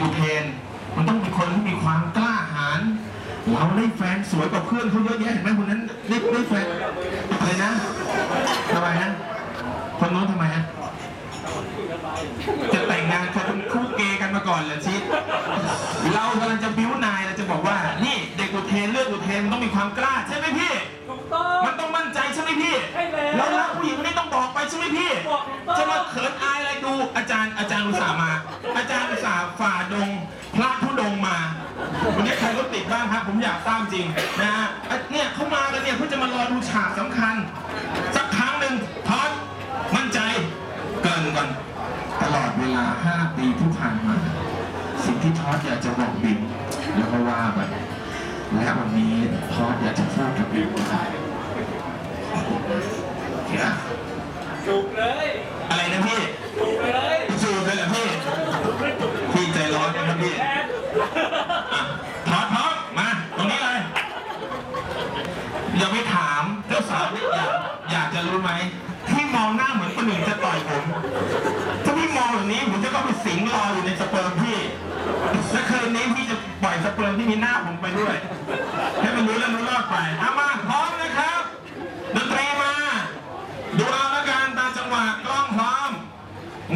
อุเทน มันต้องเป็นคนที่มีความกล้าหาญเราได้แฟนสวยกว่าเพื่อนเขาเยอะแยะเห็นไหมคนนั้นได้ได้แฟนอะไรนะทำไมนะคนโน้นทำไมฮะจะแต่งงานเขาเป็นคู่เกย์กันมาก่อนเหรอชิเรากำลังจะบิ้วนายเราจะบอกว่า นี่เด็กอุเทนเลือกอุเทนมันต้องมีความกล้าใช่ไหม ใช่ไหมพี่บอกถูกต้องจะมาเขินอายอะไรดูอาจารย์อาจารย์อุตส่าห์มา อาจารย์อุตส่าห์ฝ่าดงพระธุดงค์มาวันนี้ใครรถติดบ้างครับผมอยากทราบจริงนะฮะอะเนี่ยเขามากันเนี่ยเพื่อจะมารอดูฉากสำคัญ สักครั้งหนึ่งทอดมั่นใจเกินก่อนตลอดเวลา 5 ปีที่ผ่านมา สิ่งที่ทอดอยากจะบอกบินแล้วก็ว่าไปและวันนี้ทอดอยากจะพูดกับบิวว่าโอเคนะ ถูกเลยอะไรนะพี่ถูกเลยสูบเลยเหรอพี่พี่ใจร้อนนะครับพี่แอนอะถอดท้องมาตรงนี้เลยอย่าไปถามเจ้าสาวเนี่ยอยากอยากจะรู้ไหมที่มองหน้าเหมือนคนอื่นจะต่อยผม ถ้าพี่มองแบบนี้ผมจะต้องไปสิงรออยู่ในสเปิร์มพี่และคืนนี้พี่จะปล่อยสเปิร์มที่มีหน้าผมไปด้วย ให้มันรู้เรื่องรู้รอดไปเอามาพร้อมนะครับ ดนตรีมา ดูเอาละกันตามจังหวะกล้องพร้อม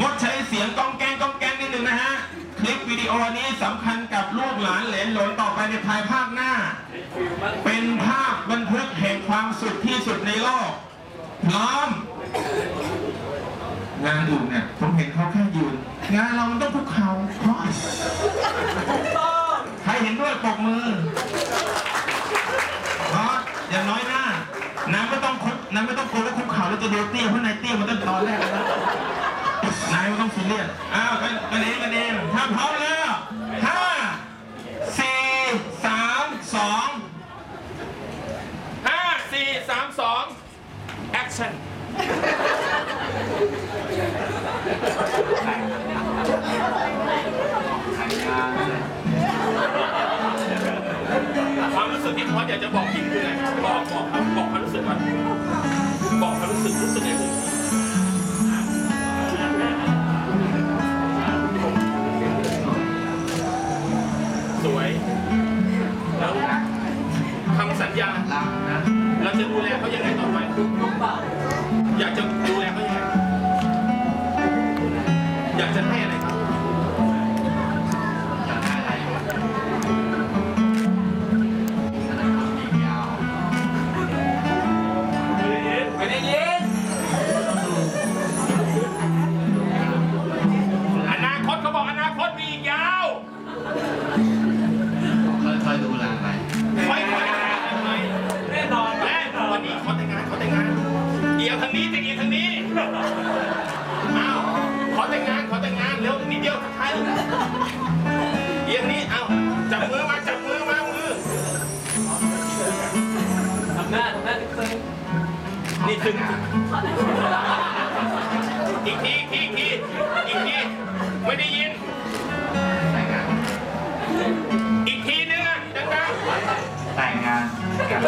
งดใช้เสียงก้องแกงก้องแกงนิดหนึ่งนะฮะ คลิปวิดีโอนี้สำคัญกับลูกหลานเหลน หลนต่อไปในภายภาคหน้าฟิลมันเป็นภาพบันทึกแห่งความสุขที่สุดในโลกพร้อม งานอื่นเนี่ยผมเห็นเขาแค่ยืน งานเรามันต้องคุกเข่าเพราะถูกต้องใครเห็นด้วยปรบมือเพราะอย่างน้อยหน้าน้ำไม่ต้องคุกน้ำไม่ต้องกลัวว่าคุกเข่าแล้วจะโดนเตี้ยเพราะนายเตี้ยมันตั้งตอนแรกแล้วนายไม่ต้องซีเรียสอ้าวกันกันเองกันเอง มรู้สึกที่ทอยากจะบอกพิมคืออะไรบอกบอกบอกความรู้สึกก่อนบอกความรู้สึกรู้สึกไงผมสวย แล้วคำสัญญาเราจะดูแลเขายังไงต่อไปอยากจะดูแลเขายังไงอยากจะให้อะไรเขา ถึงอีกทีอีกทีอีกทีอีกทีไม่ได้ยินแต่งงานอีกทีนึงอะดังแต่งงานกัน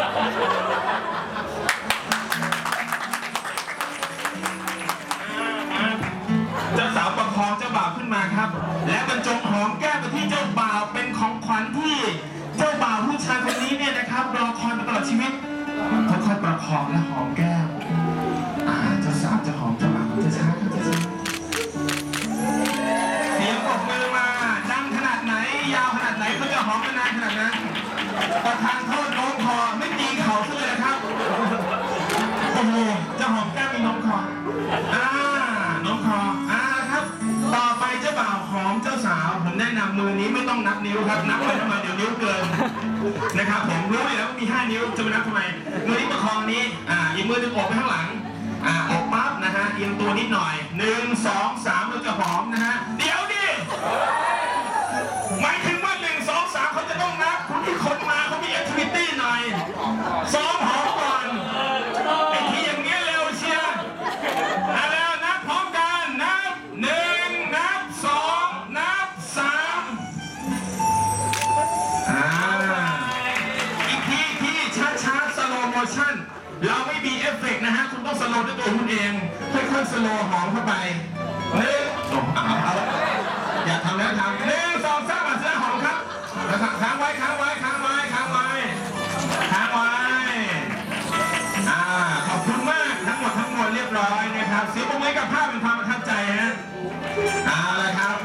เจ้าสาวประคองเจ้าบ่าวขึ้นมาครับ และบรรจงหอมแก้มไปที่เจ้าบ่าวเป็นของขวัญที่เจ้าบ่าวผู้ชายคนนี้เนี่ยนะครับรอคอยมาตลอดชีวิตค่อยๆประคองและหอมแก้มานขนาดนั้นประธานโทษโน้มคอไม่ตีเข่าซะเลยนะครับโอ้โหจะหอมแก้มมีน้องคออ่าน้องคออ่าครับ ต่อไปเจ้าบ่าวหอมเจ้าสาวผมแนะนำมือนี้ไม่ต้องนับนิ้วครับ นับไปทำไมเดี๋ยวนิ้วเกินนะครับผมรู้อยู่แล้วว่ามี5นิ้วจะไปนับทำไมมือนี้ประคองนี้อ่าอีกมือหนึงอกไปข้างหลังอ่าอกปั๊บนะฮะเอียงตัวนิดหน่อยหนึ่งสองสามเราจะหอมนะฮะเดี๋ยวดิหมายถึงว่าหนึ่งสอง คุณต้องสโลด้วยตัวคุณเอง ค่อยๆสโลหอมเข้าไปหนึ่งโอ้เอาเอาอย่าทำแล้วทำหนึ่งสองสามอะเสื้อหอมครับแล้วค้างไว้ค้างไว้ค้างไว้ค้างไว้ค้างไว้อ่าขอบคุณมากทั้งหมดทั้งมวลเรียบร้อยนะครับเสียงปรบมือกับภาพเป็นความประทับใจฮะเอาละครับ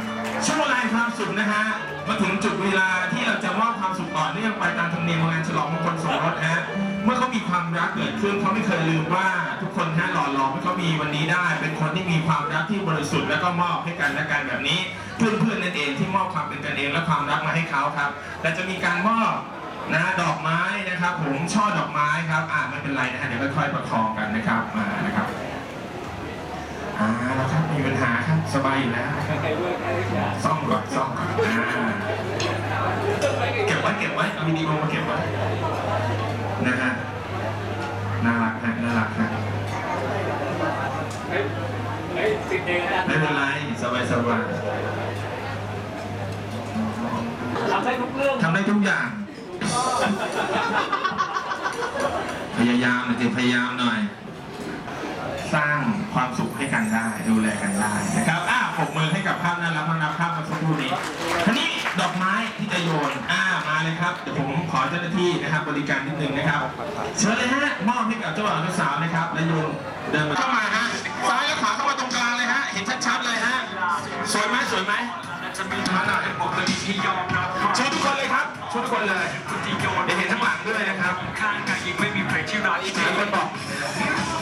ช่วงเวลาความสุขนะฮะมาถึงจุดเวลาที่เราจะมอบความสุขต่อเนื่องไปตามธรรมเนียมของงานฉลองมงคลสมรสฮะ เมื่อเขามีความรักเกิดขึ้นเขาไม่เคยลืมว่าทุกคนฮะหล่อหลอมให้เขามีวันนี้ได้ เป็นคนที่มีความรักที่บริสุทธิ์แล้วก็มอบให้กันและกันแบบนี้ เพื่อนๆนั่นเองที่มอบความเป็นกันเองและความรักมาให้เขาครับ และจะมีการมอบนะดอกไม้นะครับผมช่อดอกไม้ครับอ่าไม่เป็นไรนะฮะเดี๋ยวค่อยๆประคองกันนะครับมานะครับอ่าแล้วครับไม่มีปัญหาครับสบายอยู่แล้วซ่อมก่อนซ่อมก่อนอ่าเก็บไว้เก็บไว้เอาวิดีโอมาเก็บไว้ นะฮะน่ารักฮะน่ารักฮะไม่เป็นไรสบายสบายทำได้ทุกเรื่องทำได้ทุกอย่าง พยายามหน่อยสิพยายามหน่อย สร้างความสุขให้กันได้ ดูแลกันได้นะครับอ่าปรบมือให้กับภาพน่ารักน่ารักภาพเมื่อสักครู่นี้ทีนี้ดอกไม้ที่จะโยนอ่า มาเลยครับเดี๋ยวผมขอเจ้าหน้าที่นะครับบริการนิดนึงนะครับ เชิญเลยฮะมอบให้กับเจ้าบ่าวเจ้าสาวนะครับและโยนเดินมาเข้ามาฮะซ้ายและขวาเข้ามาตรงกลางเลยฮะเห็นชัดๆเลยฮะสวยไหมสวยไหมมาหน่อยบอกเลยที่ยอมรับช่วยทุกคนเลยครับช่วยทุกคนเลยเดี๋ยวเห็นข้างหลังด้วยนะครับข้างกายยิงไม่มีใครที่รักอีกหลายคนบอก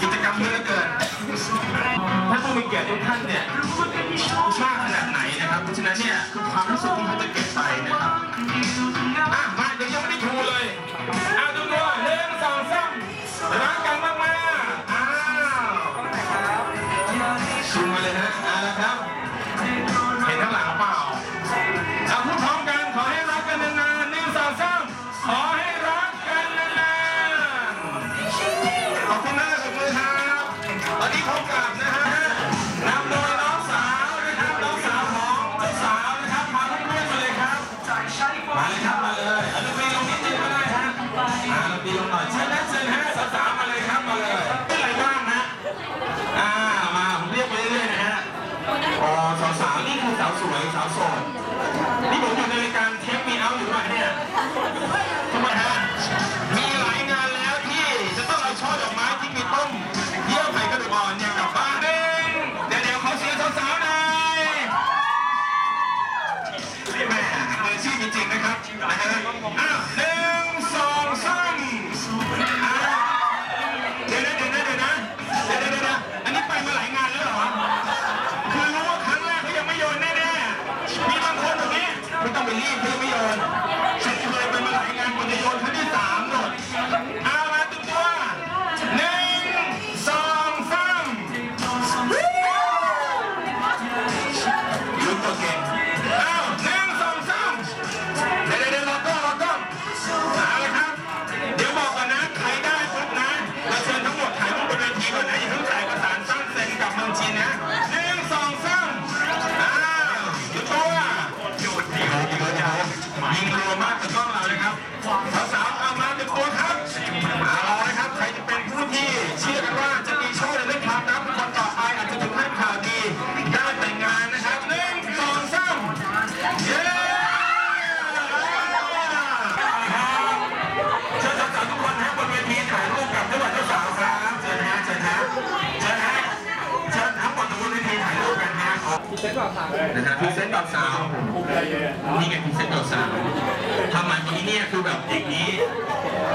กิจกรรมเยอะเหลือเกินถ้าผู้มีเกียรติทุกท่านเนี่ยมากขนาดไหนนะครับเพราะฉะนั้นเนี่ยคือความรู้สึกที่เขาจะเก็บไปนะครับ ฮ อ๋อสาวๆนี่คือสาวสวยสาวโสดนี่ผมอยู่ ตรง พรีเซนต์แบบสาวนี่ไงพรีเซนต์แบบสาวทำไมวันนี้เนี่ยคือแบบอย่างนี้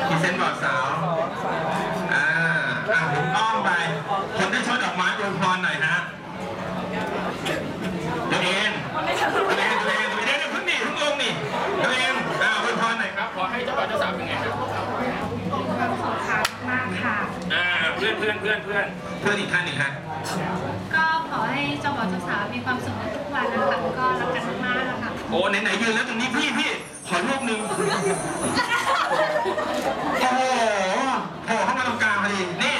พรีเซนต์แบบสาวอ่าอะผมอ้อมไปคนได้ช่อดอกไม้อวยพรหน่อยฮะตัวเองตัวเองตัวเองตัวเองเดี๋ยวเพิ่งดิเพิ่งลงนี่ตัวเองอ่าอวยพรหน่อยครับขอให้เจ้าบ่าวเจ้าสาวเป็นไงครับค่ะมากค่ะอ่าเพื่อนเพื่อนเพื่อนเพื่อนเพื่อนอีกท่านหนึ่งฮะก็ขอให้เจ้าบ่าวเจ้าสาวมีความสุขในทุกวันนะคะก็รักกันมากๆนะคะโอ้ไหนๆยืนแล้วตรงนี้พี่พี่ขอรูปหนึ่งโอ้โหโผล่เข้ามาตรงกลางพอดีนี่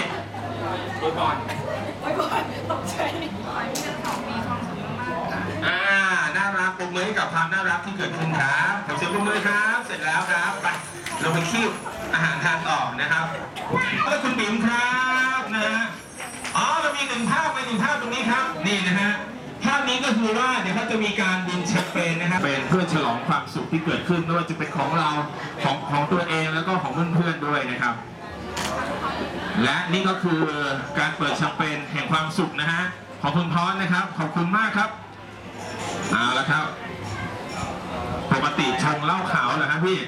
อวยพรขอให้ทั้งสองมีความสุขมากๆค่ะ อ่าน่ารักปรบมือให้กับความน่ารักที่เกิดขึ้นครับขอเสียงปรบมือครับ เสร็จแล้วครับไปเราไปคีบอาหารทานต่อนะครับแล้วคุณบิ๊มครับนะฮะอ๋อเรามีหนึ่งภาพไปหนึ่งภาพตรงนี้ครับ นี่นะฮะ ภาพนี้ก็คือว่าเดี๋ยวเขาจะมีการดินแชมเปญนะครับเป็นเพื่อฉลองความสุขที่เกิดขึ้นไม่ว่าจะเป็นของเราของของตัวเองแล้วก็ของเพื่อนๆด้วยนะครับ และนี่ก็คือการเปิดแชมเปญแห่งความสุขนะฮะของคุณทอนนะครับ ขอบคุณมากครับเอาละครับปกติชงเหล้าขาวเหรอครับพี่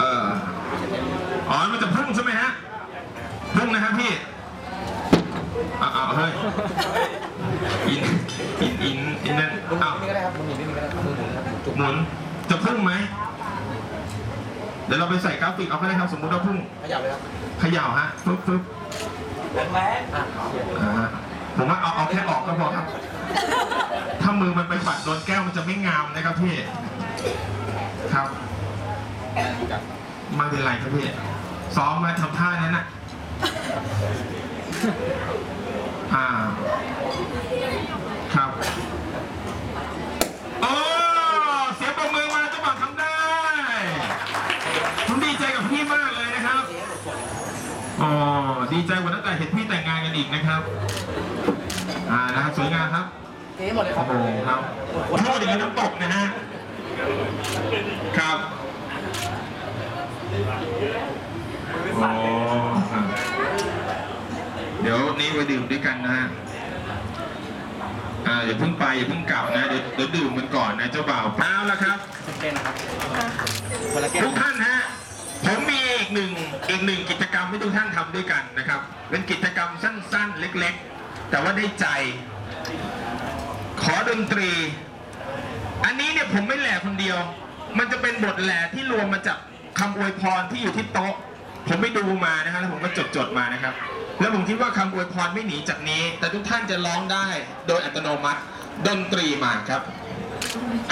เอออ๋อมันจะพุ่งใช่ไหมฮะพุ่งนะครับพี่ อ้าวเฮ้ยอินอินอินอินนั่นอ้าวหมุนจะพุ่งไหมเดี๋ยวเราไปใส่กราฟิกเอาก็ได้ครับสมมุติว่าพุ่งขยับเลยครับเขย่าฮะฟึบฟึบแรงอ่าฮะผมว่าเอาเอาแค่ออกก็พอครับ ถ้ามือมันไปปัดโดนแก้วมันจะไม่งามนะครับพี่ครับไม่เป็นไรครับพี่ซ้อมมาทำท่านั้นน่ะ อ่า ครับโอ้เสียงปรบมือมาเจ้าบ่าวทำได้ ผมดีใจกับพี่มากเลยนะครับอ๋อดีใจกว่าตั้งแต่เห็นพี่แต่งงานกันอีกนะครับ อ่านะครับสวยงามครับเจ๊หมดเลยคโอ้รับโหครับพูดอย่างนี้น้ำตกนะฮะครับอ๋อครับเดี๋ ยวนี้ไปดื่มด้วยกันนะฮะอ่าอย่าเพิ่งไปอย่าเพิ่งกลับนะเดี๋ยวเดี๋ยวดื่มกันก่อนนะเจ้าบ่าวเอาละครับทุกท่านฮะ ผมมีอีกหนึ่งอีกหนึ่งกิจกรรมให้ทุกท่านทำด้วยกันนะครับ เป็นกิจกรรมสั้นๆ เล็กๆ แต่ว่าได้ใจ ขอดนตรี อันนี้เนี่ยผมไม่แหล่คนเดียว มันจะเป็นบทแหล่ที่รวมมาจากคำอวยพรที่อยู่ที่โต๊ะ ผมไปดูมานะฮะแล้วผมก็จดจดๆมานะครับ แล้วผมคิดว่าคำอวยพรไม่หนีจากนี้ แต่ทุกท่านจะร้องได้โดยอัตโนมัติดนตรีมาครับ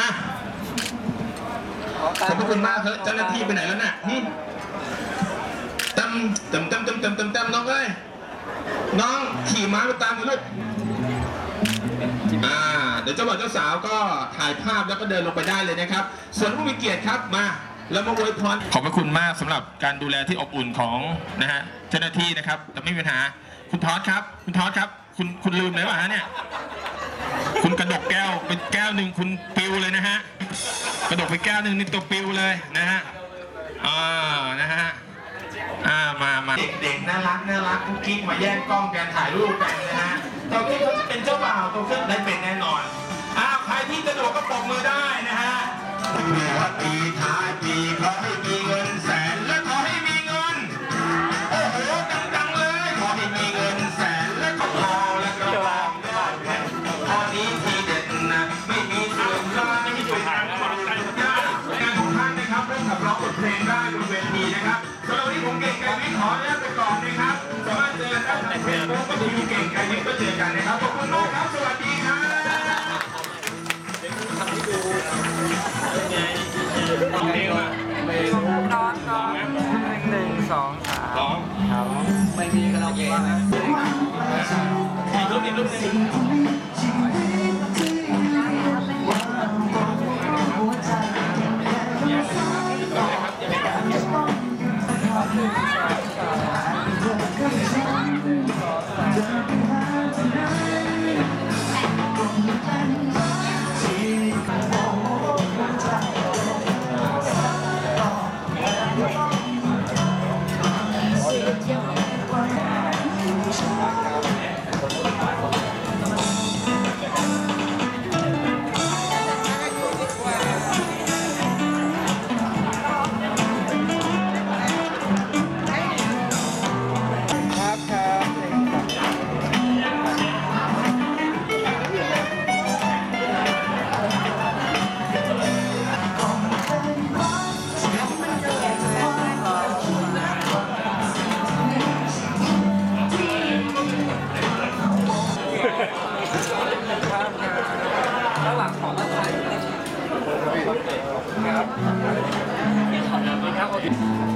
อะขอบพระคุณมากครับเจ้าหน้าที่ไปไหนแล้วน่ะหึตำตำตำตำตำตำตำน้องเอ้ยน้องขี่ม้าไปตามหน่อยลูกอ่าเดี๋ยวเจ้าบ่าวเจ้าสาวก็ถ่ายภาพแล้วก็เดินลงไปได้เลยนะครับ ส่วนผู้มีเกียรติครับมา แล้วมาอวยพรขอบพระคุณมากสำหรับการดูแลที่อบอุ่นของนะฮะเจ้าหน้าที่นะครับแต่ไม่มีปัญหาคุณทอสครับ คุณทอสครับ คุณคุณลืมไหมวะฮะเนี่ยคุณกระดกแก้วเป็นแก้วหนึ่งคุณปิวเลยนะฮะกระดกไปแก้วหนึ่งนี่ตัวปิวเลยนะฮะอ่านะฮะอ่ามามาเด็กๆน่ารักน่ารักกุ๊กกิ๊กมาแย่งกล้องกันถ่ายรูปกันนะฮะตัวกิ๊กเขาจะเป็นเจ้าบ่าวตัวขึ้นได้เป็นแน่นอนอ้าวใครที่สะดวกก็ปรบมือได้นะฮะ ปีท้ายปีขอให้มีเงินแสนและขอให้มีเงิน โอ้โหดังๆเลย ขอให้มีเงินแสนและก็ทอและกระบองยอดเพชรตอนนี้ทีเด็ดนะ ไม่มีเสื่อมคลายไม่เป็นการของการงานของท่านนะครับเริ่มขับร้องบทเพลงได้บนเวทีนะครับสำหรับวันนี้ผมเก่งไกรวิทย์ขออนุญาตไปก่อนนะครับสามารถเจอได้ทางเฟซบุ๊กก็คือเก่งไกรวิทย์ก็เจอกันนะครับขอบคุณมากครับ สวัสดีครับ เพลงมาหนึ่งสองสามสองครับไม่มีคาราโอเกะนะอีกรูปอีกรูปหนึง ครับห